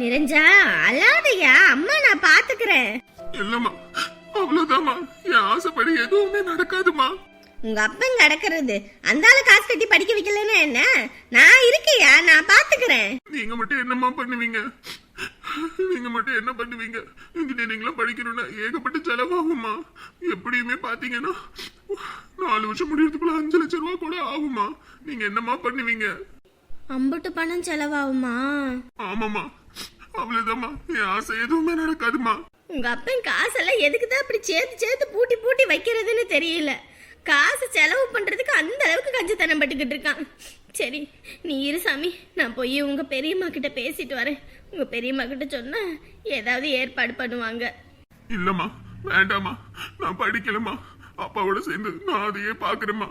நிரஞ்சா அழாதையா. அம்மா நான் பாத்துக்கிறேன். இல்லம்மா அவ்வளவுதாம்மா. என் ஆசைப்படி எதுவுமே நடக்காதுமா உங்க அப்பன் கிடக்கிறது அந்த ஆளு காசு கட்டி படிக்க வைக்கலன்னா என்ன? நான் இருக்கையா? நான் பாத்துக்கிறேன். நீங்க மட்டும் என்னம்மா பண்ணுவீங்க? நீங்க மட்டும் என்ன பண்ணுவீங்க? இன்ஜினியரிங்லாம் படிக்கணும்னா ஏகப்பட்ட செலவாகுமா எப்படியுமே பாத்தீங்கன்னா நாலு வருஷம் முடியறதுக்குள்ள அஞ்சு லட்சம் ரூபா கூட ஆகுமா நீங்க என்னம்மா பண்ணுவீங்க? அம்புட்டு பணம் செலவாகுமா? ஆமாம்மா. அவ்வளவுதாம்மா. என் ஆசை எதுவுமே நடக்காதுமா உங்க அப்பன் காசெல்லாம் எதுக்கு தான் அப்படி சேர்த்து சேர்த்து பூட்டி பூட்டி வைக்கிறதுன்னு தெரியல. காசு செலவு பண்றதுக்கு அந்த அளவுக்கு கஞ்சத்தனம் பட்டுக்கிட்டு இருக்கான். சரி நீ இரு சாமி. நான் போய் உங்க பெரியம்மா கிட்ட பேசிட்டு வரேன். உங்க பெரியம்மா கிட்ட சொன்னா ஏதாவது ஏற்பாடு பண்ணுவாங்க. இல்லம்மா வேண்டாம்மா. நான் படிக்கலம்மா. அப்பாவோட சேர்ந்து நான் அதையே பாக்குறேம்மா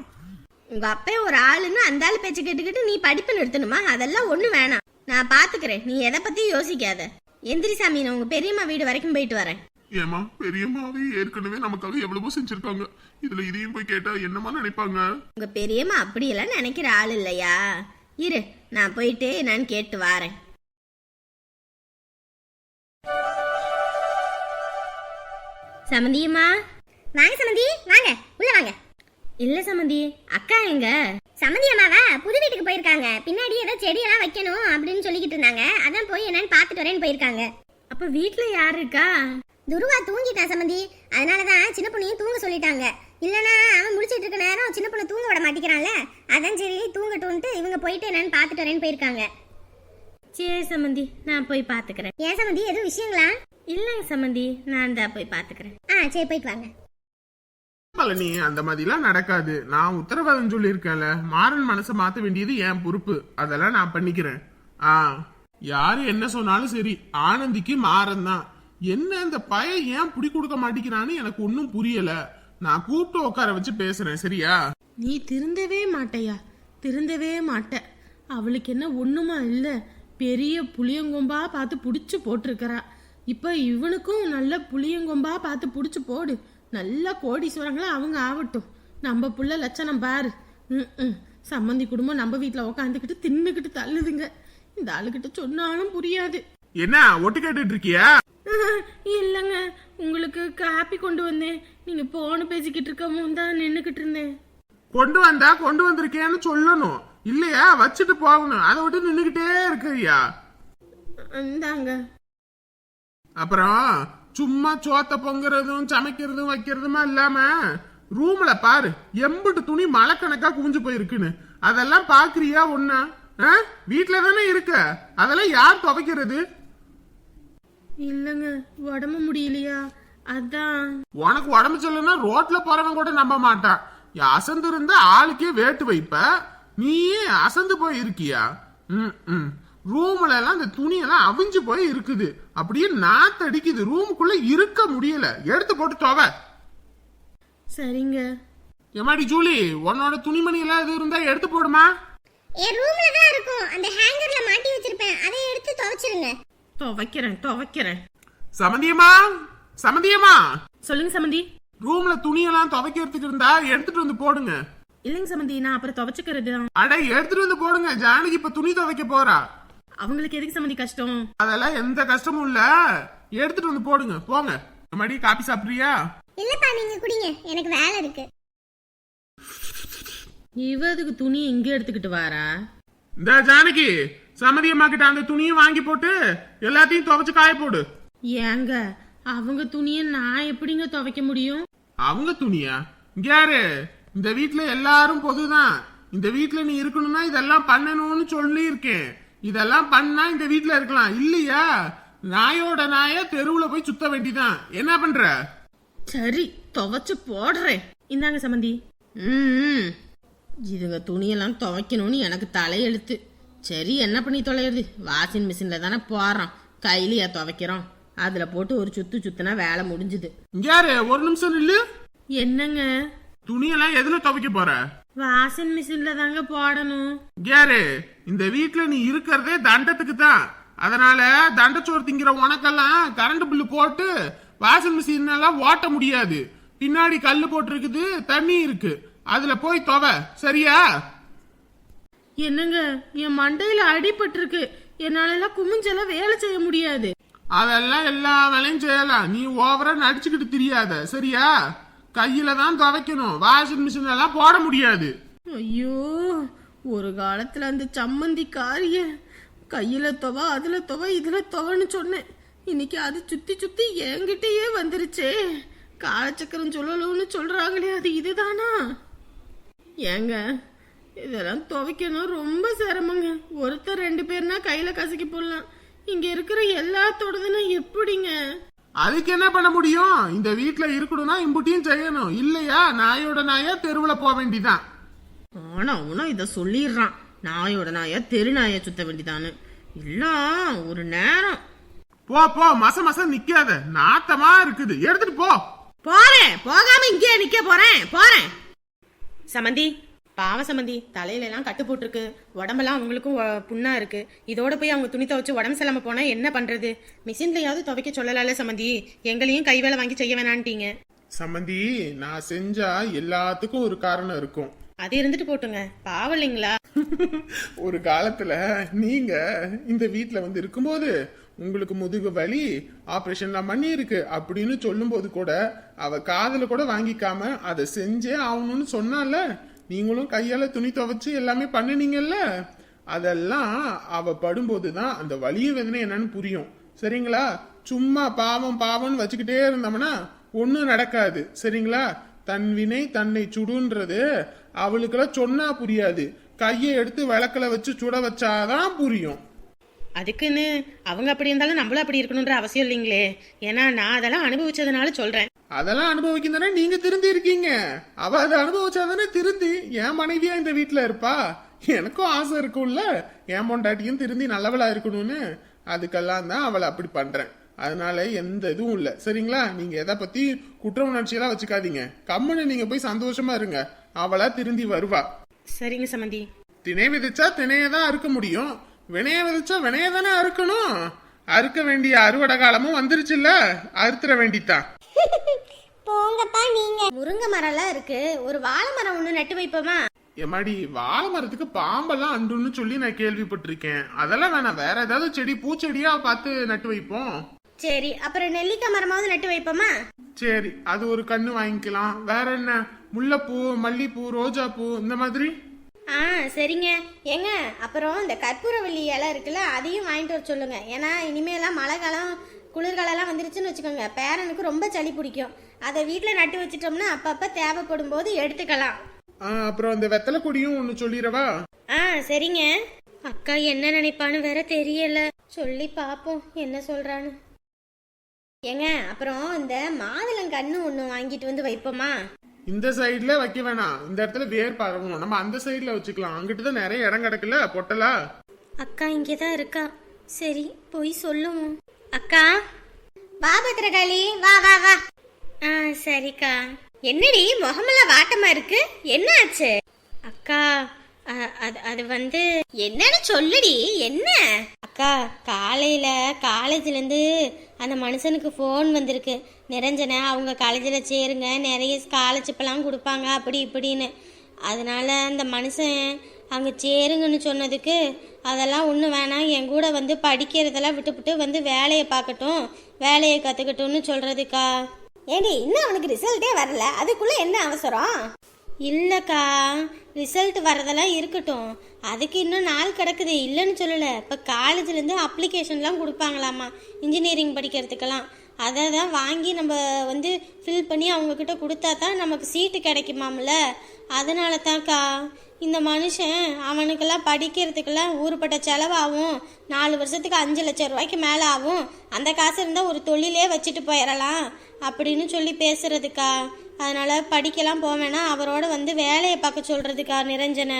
உங்க அப்பே ஒரு ஆளுன்னு அந்த ஆள் பேச்சு கேட்டுக்கிட்டு நீ படிப்பு நிறுத்தணுமா? அதெல்லாம் ஒண்ணு வேணாம். நான் பாத்துக்கிறேன். நீ எதை பத்தியும் யோசிக்காத. எந்திரி சாமி நான் உங்க பெரியம்மா வீடு வரைக்கும் போயிட்டு வரேன். ஏமா பெரியம்மாவே ஏற்கனவே நமக்காக எவ்வளவோ செஞ்சிருக்காங்க. இதுல இதையும் போய் கேட்டா என்னமா நினைப்பாங்க? உங்க பெரியம்மா அப்படியெல்லாம் நினைக்கிற ஆள் இல்லையா? இரு நான் போயிட்டு நான் கேட்டு வாரேன். சமந்தியம்மா? வாங்க சமந்தி வாங்க. உள்ள வாங்க. இல்ல சமந்தி அக்கா எங்க? சமந்தி அம்மாவா புது வீட்டுக்கு போயிருக்காங்க. பின்னாடி ஏதோ செடியெல்லாம் வைக்கணும் அப்படின்னு சொல்லிக்கிட்டு இருந்தாங்க. அதான் போய் என்னன்னு பார்த்துட்டு வரேன்னு போயிருக்காங்க. அப்ப வீட்ல யார் இருக்கா? துருவா தூங்கிட்டான் சமந்தி. அதனாலதான் சின்ன பொண்ணையும் தூங்க சொல்லிட்டாங்க. இல்லனா அவன் முடிச்சிட்டு இருக்க நேரம் சின்ன பொண்ணை தூங்க விட மாட்டேங்கிறான்ல? அதான் சரி தூங்கட்டும்ட்டு இவங்க போயிட்டு என்னன்னு பார்த்துட்டு வரேன்னு போயிருக்காங்க. சரி சமந்தி நான் போய் பாத்துக்கிறேன் ஏன் சமந்தி எதுவும் விஷயங்களா? இல்லைங்க சமந்தி நான் தான் போய் பாத்துக்கிறேன் ஆ சரி போயிட்டு வாங்க. பழனி அந்த மாதிரிலாம் நடக்காது. நான் உத்தரவாதம் சொல்லியிருக்கேன்ல. மாறன் மனசை மாத்த வேண்டியது என் பொறுப்பு. அதெல்லாம் நான் பண்ணிக்கிறேன். ஆ. யாரு என்ன சொன்னாலும் சரி ஆனந்திக்கு மாறன் தான். என்ன இந்த பய ஏன் புடி கொடுக்க மாட்டேங்கிறான்னு எனக்கு ஒன்றும் புரியல. நான் கூப்பிட்டு உட்கார வச்சு பேசுறேன் சரியா? நீ திருந்தவே மாட்டையா? திருந்தவே மாட்ட. அவளுக்கு என்ன ஒண்ணுமா இல்ல? பெரிய புளியங்கொம்பா பார்த்து புடிச்சு போட்டிருக்கிறா. இப்ப இவனுக்கும் நல்ல புளியங்கொம்பா பார்த்து புடிச்சு போடு. நல்ல கோடீஸ்வரங்களா அவங்க ஆகட்டும் நம்ம புள்ள லட்சணம் பாரு. ம். சம்மந்தி குடும்பம் நம்ம வீட்ல உக்காந்துக்கிட்டு தின்னுக்கிட்டு தள்ளுதுங்க. இந்த ஆளுகிட்ட சொன்னாலும் புரியாது. என்ன ஒட்டு கேட்டுட்டு இருக்கியா? இல்லைங்க உங்களுக்கு காப்பி கொண்டு வந்தேன். நீங்க போன பேசிக்கிட்டு இருக்கவும் தான் நின்னுக்கிட்டு இருந்தேன். கொண்டு வந்தா கொண்டு வந்திருக்கேன்னு சொல்லணும். இல்லையா? வச்சுட்டு போகணும். அதை விட்டு நின்னுகிட்டே இருக்கியா இந்தாங்க. அப்புறம்? சும்மா சோத்த பொங்குறதும் சமைக்கிறதும் வைக்கிறதுமா இல்லாம ரூம்ல பாரு எம்புட்டு துணி மழைக்கணக்கா குவிஞ்சு போயிருக்குன்னு. அதெல்லாம் பாக்குறியா ஒன்னா வீட்டுல தானே இருக்க. அதெல்லாம் யார் துவைக்கிறது? இல்லைங்க உடம்பு முடியலையா? அதான். உனக்கு உடம்பு சொல்லனா ரோட்ல போறவன் கூட நம்ப மாட்டான். அசந்து இருந்தா ஆளுக்கே வேட்டு வைப்ப. நீயே அசந்து போய் இருக்கியா ம் ம். ரூம்ல எல்லாம் இந்த துணியெல்லாம் அவிஞ்சு போய் இருக்குது. அப்படியே நாத்தடிக்குது ரூமுக்குள்ள இருக்க முடியல. எடுத்து போட்டு துவை. சரிங்க. எம்மாடி ஜூலி உன்னோட துணிமணி எல்லாம் எதுவும் இருந்தா எடுத்து போடுமா? என் ரூம்ல தான் இருக்கும். அந்த ஹேங்கர்ல மாட்டி வச்சிருப்பேன். அதை எடுத்து துவைச்சிருங்க. துவைக்கிறேன் துவைக்கிறேன். சமந்தியம்மா சமந்தியம்மா. சொல்லுங்க சமந்தி. ரூம்ல துணியெல்லாம் துவைக்கிறதுக்கு இருந்தா எடுத்துட்டு வந்து போடுங்க. இல்லைங்க சமந்தி நான் அப்புறம் துவைச்சுக்கிறது தான் அட எடுத்துட்டு வந்து போடுங்க. ஜானகி இப்ப துணி துவைக்க போறா. அவங்களுக்கு எதுக்கு சமந்தி கஷ்டம்? அதெல்லாம் எந்த கஷ்டமும் இல்ல. எடுத்துட்டு வந்து போடுங்க. போங்க. மடி காப்பி சாப்பிடுறியா? இல்லப்பா நீங்க குடிங்க. எனக்கு வேலை இருக்கு. இவதுக்கு துணி இங்க எடுத்துக்கிட்டு வாரா? இந்த ஜானகி சமதி அம்மா கிட்ட அந்த துணியும் வாங்கி போட்டு எல்லாத்தையும் துவைச்சு காய போடு. ஏங்க அவங்க துணியை நான் எப்படிங்க துவைக்க முடியும்? அவங்க துணியா? இங்க யாரு? இந்த வீட்ல எல்லாரும் பொதுதான். இந்த வீட்ல நீ இருக்கணும்னா இதெல்லாம் பண்ணணும்னு சொல்லி இருக்கேன் இதெல்லாம் பண்ணா இந்த வீட்ல இருக்கலாம். இல்லையா? நாயோட நாய தெருவுல போய் சுத்த வேண்டிதான். என்ன பண்ற? சரி துவைச்சு போடுறேன். இந்தாங்க சமந்தி. ம் இதுங்க துணியெல்லாம் துவைக்கணும்னு எனக்கு தலையெழுத்து. சரி என்ன பண்ணி தொலைகிறது வாஷிங் மிஷினில் தானே போடுறோம். கையிலையா துவைக்கிறோம். அதில் போட்டு ஒரு சுத்து சுத்துனா வேலை முடிஞ்சுது. யாரு? ஒரு நிமிஷம் நில்லு. என்னங்க? துணியெல்லாம் எதுல துவைக்க போற? வாஷிங் மிஷினில் தாங்க போடணும். யாரு இந்த வீட்ல நீ இருக்கிறதே தண்டத்துக்கு தான். அதனால தண்டச்சோறு திங்கிற உனக்கெல்லாம் கரண்ட் பில்லு போட்டு வாஷிங் மிஷின் எல்லாம் ஓட்ட முடியாது. பின்னாடி கல்லு போட்டிருக்குது தண்ணி இருக்கு. அதுல போய் துவை சரியா? என்னங்க என் மண்டையில அடிபட்டிருக்கு என்னாலலாம் குமிஞ்செல்லாம் வேலை செய்ய முடியாது. அதெல்லாம் எல்லா வேலையும் செய்யலாம். நீ ஓவரா நடிச்சுக்கிட்டு தெரியாத சரியா? கையில தான் துவைக்கணும். வாஷிங் மிஷின் எல்லாம் போட முடியாது. ஐயோ ஒரு காலத்துல அந்த சம்மந்தி காரிய கையில துவ அதுல துவ இதுல துவன்னு சொன்னேன். இன்னைக்கு அது சுத்தி சுத்தி என்கிட்டயே வந்துருச்சே. காலச்சக்கரம் சொல்லலும்னு சொல்றாங்களே அது இதுதானா? ஏங்க இதெல்லாம் துவைக்கணும் ரொம்ப சிரமங்க. ஒருத்தர் ரெண்டு பேர்னா கையில கசக்கி போடலாம். இங்க இருக்கிற எல்லாத்தோடதுன்னா எப்படிங்க? அதுக்கு என்ன பண்ண முடியும்? இந்த வீட்ல இருக்கணும்னா இம்புட்டியும் செய்யணும். இல்லையா? நாயோட நாயா தெருவுல போக வேண்டிதான். ஆனா அவனும் இத சொல்லிடுறான். நாயோட நாய தெரு நாய சுத்த வேண்டிதானு இல்ல ஒரு நேரம். போ போ மச மச நிக்காத. நாத்தமா இருக்குது. எடுத்துட்டு போ. போறேன். போகாம இங்கே நிக்க போறேன். போறேன். சமந்தி பாவ சமந்தி தலையில எல்லாம் கட்டு போட்டிருக்கு. உடம்பெல்லாம் அவங்களுக்கும் புண்ணா இருக்கு. இதோட போய் அவங்க துணி துவைச்சு உடம்பு செல்லாம போனா என்ன பண்றது? மிஷின்லயாவது துவைக்க சொல்லலாம்ல சமந்தி எங்களையும் கை வேலை வாங்கி செய்ய வேணான்ட்டீங்க. சம்மந்தி நான் செஞ்சா எல்லாத்துக்கும் ஒரு காரணம் இருக்கும். அது இருந்துட்டு போட்டுங்க. பாவம் இல்லைங்களா? ஒரு காலத்துல நீங்க இந்த வீட்ல வந்து இருக்கும்போது உங்களுக்கு முதுகு வலி ஆபரேஷன்லாம் பண்ணி இருக்கு அப்படின்னு சொல்லும்போது கூட அவ காதுல கூட வாங்கிக்காம அதை செஞ்சே ஆகணும்னு சொன்னால நீங்களும் கையால் துணி துவைச்சு எல்லாமே பண்ணினீங்கல்ல? அதெல்லாம் அவ படும்போது தான் அந்த வலிய வேதனை என்னன்னு புரியும். சரிங்களா? சும்மா பாவம் பாவம்னு வச்சுக்கிட்டே இருந்தோம்னா ஒன்றும் நடக்காது. சரிங்களா? தன் வினை தன்னை சுடுன்றது அவளுக்கெல்லாம் சொன்னா புரியாது. கையை எடுத்து விளக்கில் வச்சு சுட வச்சாதான் புரியும். அதுக்குன்னு அவங்க அப்படி இருந்தாலும் நம்மளும் அப்படி இருக்கணுன்ற அவசியம் இல்லைங்களே. ஏன்னா நான் அதெல்லாம் அனுபவிச்சதுனால சொல்றேன். அதெல்லாம் அனுபவிக்கும் தானே நீங்க திருந்தி இருக்கீங்க. அவ அதை அனுபவிச்சாதானே திருந்தி. என் மனைவியா இந்த வீட்ல இருப்பா? எனக்கும் ஆசை இருக்கும்ல. என் பொண்டாட்டியும் திருந்தி நல்லவளா இருக்கணும்னு. அதுக்கெல்லாம் தான் அவளை அப்படி பண்றேன். அதனால எந்த இதுவும் இல்ல. சரிங்களா? நீங்க எதை பத்தி குற்ற உணர்ச்சியெல்லாம் வச்சுக்காதீங்க. கம்முன்னு நீங்க போய் சந்தோஷமா இருங்க. அவளா திருந்தி வருவா. சரிங்க சமந்தி. திணை விதைச்சா திணையை தான் அறுக்க முடியும். வினைய விதைச்சா வினைய தானே அறுக்கணும்? அறுக்க வேண்டிய அறுவடை காலமும் வந்துருச்சுல்ல? அறுத்துற வேண்டித்தான். போங்கப்பா நீங்க. முருங்கை மரம்லாம் இருக்கு. ஒரு வாழை மரம் ஒன்று நட்டு வைப்போமா? எம்மாடி வாழை மரத்துக்கு பாம்பெல்லாம் அண்டுன்னு சொல்லி நான் கேள்விப்பட்டிருக்கேன். அதெல்லாம் வேணாம். வேற ஏதாவது செடி பூச்செடியா பார்த்து நட்டு வைப்போம். சரி அப்புறம் நெல்லிக்காய் மரமாவது நட்டு வைப்போமா? சரி அது ஒரு கண்ணு வாங்கிக்கலாம். வேற என்ன? முல்லைப்பூ மல்லிப்பூ ரோஜாப்பூ இந்த மாதிரி? ஆ சரிங்க. ஏங்க அப்புறம் இந்த கற்பூரவள்ளி இலை இருக்குல்ல அதையும் வாங்கிட்டு வர சொல்லுங்க. ஏன்னா இனிமேலாம் மழை காலம் குளிர்காலம்லாம் வந்துருச்சுன்னு வச்சுக்கோங்க. பேரனுக்கு ரொம்ப சளி பிடிக்கும். அதை வீட்டில் நட்டு வச்சிட்டோம்னா அப்பப்போ தேவைப்படும் போது எடுத்துக்கலாம். ஆ, அப்புறம் இந்த வெத்தலை கொடியும் ஒன்று சொல்லிடவா? ஆ சரிங்க. அக்கா என்ன நினைப்பான்னு வேற தெரியல. சொல்லி பாப்போம் என்ன சொல்றான்னு. ஏங்க அப்புறம் இந்த மாதுளங்கன்னு ஒன்று வாங்கிட்டு வந்து வைப்போமா? இந்த சைடில் வைக்க வேணாம். இந்த இடத்துல வேர் பரவணும். நம்ம அந்த சைடில் வச்சுக்கலாம். அங்கிட்டு தான் நிறைய இடம் கிடக்குல பொட்டலா? அக்கா இங்கே தான் இருக்கா. சரி போய் சொல்லுவோம். அக்கா? வா பத்திரகாளி வா வா வா. ஆ சரிக்கா. என்னடி முகமெல்லாம் வாட்டமா இருக்கு? என்ன ஆச்சு? அக்கா அ- அது அது வந்து என்னன்னு சொல்லுடி. என்ன? அக்கா காலையில காலேஜ்ல இருந்து அந்த மனுஷனுக்கு ஃபோன் வந்திருக்கு. நிரஞ்சனை அவங்க காலேஜில் சேருங்க நிறைய ஸ்காலர்ஷிப்லாம் கொடுப்பாங்க அப்படி இப்படின்னு. அதனால அந்த மனுஷன் அங்கே சேருங்கன்னு சொன்னதுக்கு அதெல்லாம் ஒன்றும் வேணாம். என் கூட வந்து படிக்கிறதெல்லாம் விட்டுவிட்டு வந்து வேலையை பார்க்கட்டும் வேலையை கற்றுக்கட்டும்னு சொல்கிறதுக்கா ஏடி இன்னும் அவனுக்கு ரிசல்ட்டே வரல. அதுக்குள்ளே என்ன அவசரம்? இல்லைக்கா ரிசல்ட் வரதெல்லாம் இருக்கட்டும். அதுக்கு இன்னும் நாள் கிடக்குது. இல்லைன்னு சொல்லலை. இப்போ காலேஜ்லேருந்து அப்ளிகேஷன்லாம் கொடுப்பாங்களாமா? இன்ஜினியரிங் படிக்கிறதுக்கெல்லாம். அதை தான் வாங்கி நம்ம வந்து ஃபில் பண்ணி அவங்கக்கிட்ட கொடுத்தா தான் நமக்கு சீட்டு கிடைக்குமாம்ல? அதனால தான்க்கா இந்த மனுஷன் அவனுக்கெல்லாம் படிக்கிறதுக்கெல்லாம் ஊருப்பட்ட செலவாகும். நாலு வருஷத்துக்கு அஞ்சு லட்சம் ரூபாய்க்கு மேலே ஆகும். அந்த காசு இருந்தால் ஒரு தொழிலே வச்சுட்டு போயிடலாம் அப்படின்னு சொல்லி பேசுறதுக்கா. அதனால் படிக்கலாம் போவேனா அவரோட வந்து வேலையை பார்க்க சொல்கிறதுக்கா நிரஞ்சனை.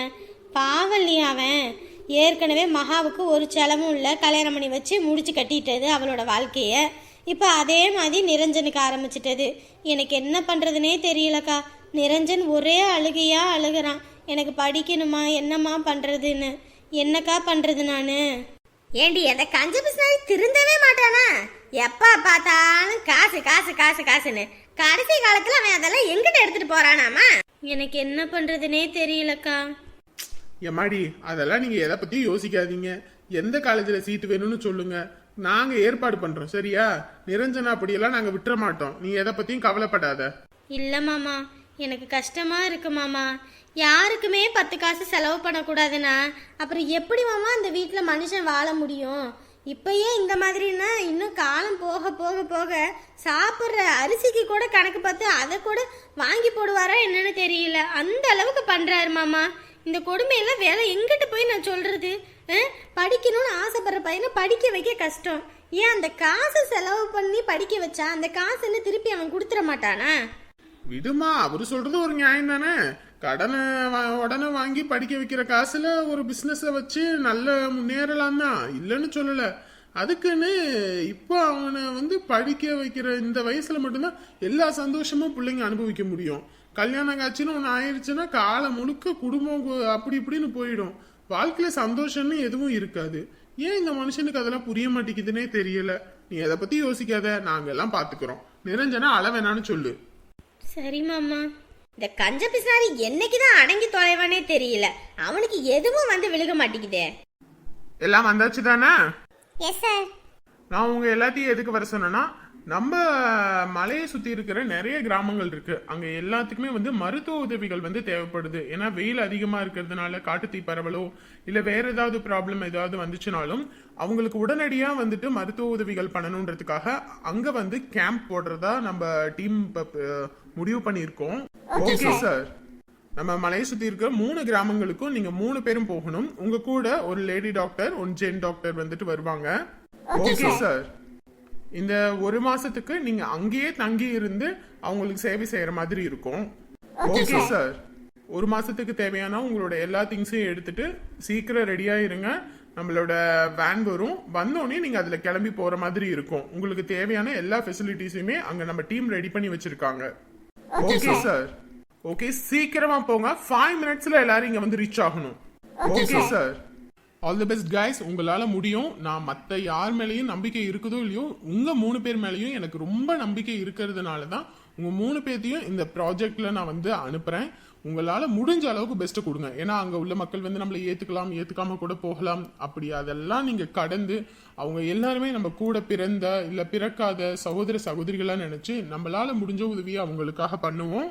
பாவல்லி அவன்? ஏற்கனவே மகாவுக்கு ஒரு செலவும் இல்லை. கல்யாணம் பண்ணி வச்சு முடிச்சு கட்டிட்டது அவளோட வாழ்க்கையை. இப்போ அதே மாதிரி நிரஞ்சனுக்கு ஆரம்பிச்சிட்டது. எனக்கு என்ன பண்ணுறதுனே தெரியலக்கா. நிரஞ்சன் ஒரே அழுகையாக அழுகுறான். எனக்கு படிக்கணுமா? என்னம்மா பண்ணுறதுன்னு என்னக்கா பண்ணுறது நான்? ஏண்டி அந்த கஞ்ச பிசினாரி திருந்தவே மாட்டானா? எப்போ பார்த்தாலும் காசு காசு காசு காசுன்னு. கடைசி காலத்துல அவன் அதெல்லாம் எங்கிட்ட எடுத்துட்டு போறானாமா? எனக்கு என்ன பண்றதுனே தெரியலக்கா. எம்மாடி அதெல்லாம் நீங்க எதை பத்தியும் யோசிக்காதீங்க. எந்த காலேஜ்ல சீட்டு வேணும்னு சொல்லுங்க. நாங்க ஏற்பாடு பண்றோம் சரியா? நிரஞ்சனா அப்படியெல்லாம் நாங்க விட்டுற மாட்டோம். நீ எதை பத்தியும் கவலைப்படாத. இல்லை மாமா எனக்கு கஷ்டமா இருக்கு மாமா. யாருக்குமே பத்து காசு செலவு பண்ணக்கூடாதுன்னா அப்புறம் எப்படி மாமா அந்த வீட்டில் மனுஷன் வாழ முடியும்? இப்பயே இந்த மாதிரின்னா இன்னும் காலம் போக போக போக சாப்பிட்ற அரிசிக்கு கூட கணக்கு பார்த்து அதை கூட வாங்கி போடுவாரா என்னன்னு தெரியல. அந்த அளவுக்கு பண்ணுறாரு மாமா. இந்த கொடுமையெல்லாம் வேலை எங்கிட்ட போய் நான் சொல்றது? படிக்கணும்னு ஆசைப்படுற பையனை படிக்க வைக்க கஷ்டம். ஏன் அந்த காசு செலவு பண்ணி படிக்க வச்சா அந்த காசு என்ன திருப்பி அவன் கொடுத்துட மாட்டானா? விடுமா அவரு சொல்றது ஒரு நியாயம் தானே கடனை உடனே வாங்கி படிக்க வைக்கிற காசுல ஒரு பிஸ்னஸை வச்சு நல்ல முன்னேறலாம் தான். இல்லைன்னு சொல்லலை. அதுக்குன்னு இப்போ அவனை வந்து படிக்க வைக்கிற இந்த வயசுல மட்டும்தான் எல்லா சந்தோஷமும் பிள்ளைங்க அனுபவிக்க முடியும். கல்யாணம் காட்சின்னு ஒன்று ஆயிடுச்சுன்னா காலம் முழுக்க குடும்பம் அப்படி இப்படின்னு போயிடும். வாழ்க்கையில சந்தோஷம்னு எதுவும் இருக்காது. ஏன் இந்த மனுஷனுக்கு அதெல்லாம் புரிய மாட்டேங்குதுன்னே தெரியல. நீ அதை பத்தி யோசிக்காத. நாங்க எல்லாம் பாத்துக்கிறோம். நிரஞ்சனா அள வேணான்னு சொல்லு. சரி மாமா. இந்த கஞ்ச பிசினாரி என்னைக்கு தான் அடங்கி தொலைவானே தெரியல. அவனுக்கு எதுவும் வந்து விழுக மாட்டேங்குதே. எல்லாம் வந்தாச்சு தானே எஸ் சார் நான் உங்க எல்லாத்தையும் எதுக்கு வர சொன்னேன்னா நம்ம மலையை சுத்தி இருக்கிற நிறைய கிராமங்கள் இருக்கு. அங்க எல்லாத்துக்குமே வந்து மருத்துவ உதவிகள் வந்து தேவைப்படுது. ஏன்னா வெயில் அதிகமா இருக்கிறதுனால காட்டுத்தீ பரவலோ இல்ல வேற ஏதாவது ப்ராப்ளம் ஏதாவது வந்துச்சுனாலும் அவங்களுக்கு உடனடியா வந்துட்டு மருத்துவ உதவிகள் பண்ணணுன்றதுக்காக அங்க வந்து கேம்ப் போடுறதா நம்ம டீம் முடிவு பண்ணியிருக்கோம். ஓகே சார் நம்ம மலையை சுத்தி இருக்க மூணு கிராமங்களுக்கும் நீங்க மூணு பேரும் போகணும். உங்க கூட ஒரு லேடி டாக்டர் ஒரு ஜென் டாக்டர் வந்துட்டு வருவாங்க. ஓகே சார் இந்த ஒரு மாசத்துக்கு நீங்க அங்கேயே தங்கி இருந்து அவங்களுக்கு சேவை செய்யற மாதிரி இருக்கும். ஓகே சார் ஒரு மாசத்துக்கு தேவையான உங்களோட எல்லா திங்ஸையும் எடுத்துட்டு சீக்கிரம் ரெடியா இருங்க நம்மளோட வேன் வரும். வந்தோடனே நீங்க அதுல கிளம்பி போற மாதிரி இருக்கும். உங்களுக்கு தேவையான எல்லா ஃபெசிலிட்டிஸுமே அங்க நம்ம டீம் ரெடி பண்ணி வச்சிருக்காங்க. ஓகே சார் ஓகே சீக்கிரமா போங்க. ஃபைவ் மினிட்ஸ்ல எல்லாரும் இங்க வந்து ரீச் ஆகணும். Okay sir all the best guys உங்களால முடியும். நான் மத்த யார் மேலேயும் நம்பிக்கை இருக்குதோ இல்லையோ உங்க மூணு பேர் மேலேயும் எனக்கு ரொம்ப நம்பிக்கை இருக்கிறதுனால தான் உங்க மூணு பேர்த்தையும் இந்த ப்ராஜெக்ட்ல நான் வந்து அனுப்புறேன். உங்களால முடிஞ்ச அளவுக்கு பெஸ்ட் கொடுங்க. ஏன்னா அங்க உள்ள மக்கள் வந்து நம்மளை ஏத்துக்கலாம் ஏத்துக்காம கூட போகலாம். அப்படி அதெல்லாம் நீங்க கடந்து அவங்க எல்லாருமே நம்ம கூட பிறந்த இல்ல பிறக்காத சகோதர சகோதரிகளா நினைச்சு நம்மளால முடிஞ்ச உதவியை அவங்களுக்காக பண்ணுவோம்.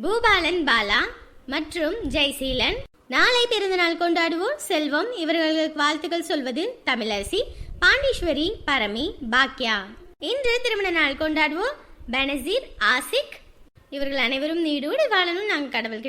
பூபாலன் பாலா மற்றும் ஜெய்சீலன். நாளை பிறந்தநாள் கொண்டாடுவோர் செல்வம். இவர்களுக்கு வாழ்த்துக்கள் சொல்வது தமிழரசி பாண்டீஸ்வரி பரமி பாக்யா. இன்று திருமண நாள் கொண்டாடுவோர் பெனசீர் ஆசிக். இவர்கள் அனைவரும் நீடோடு வாழணும் நாங்கள் கடவுள்கிட்ட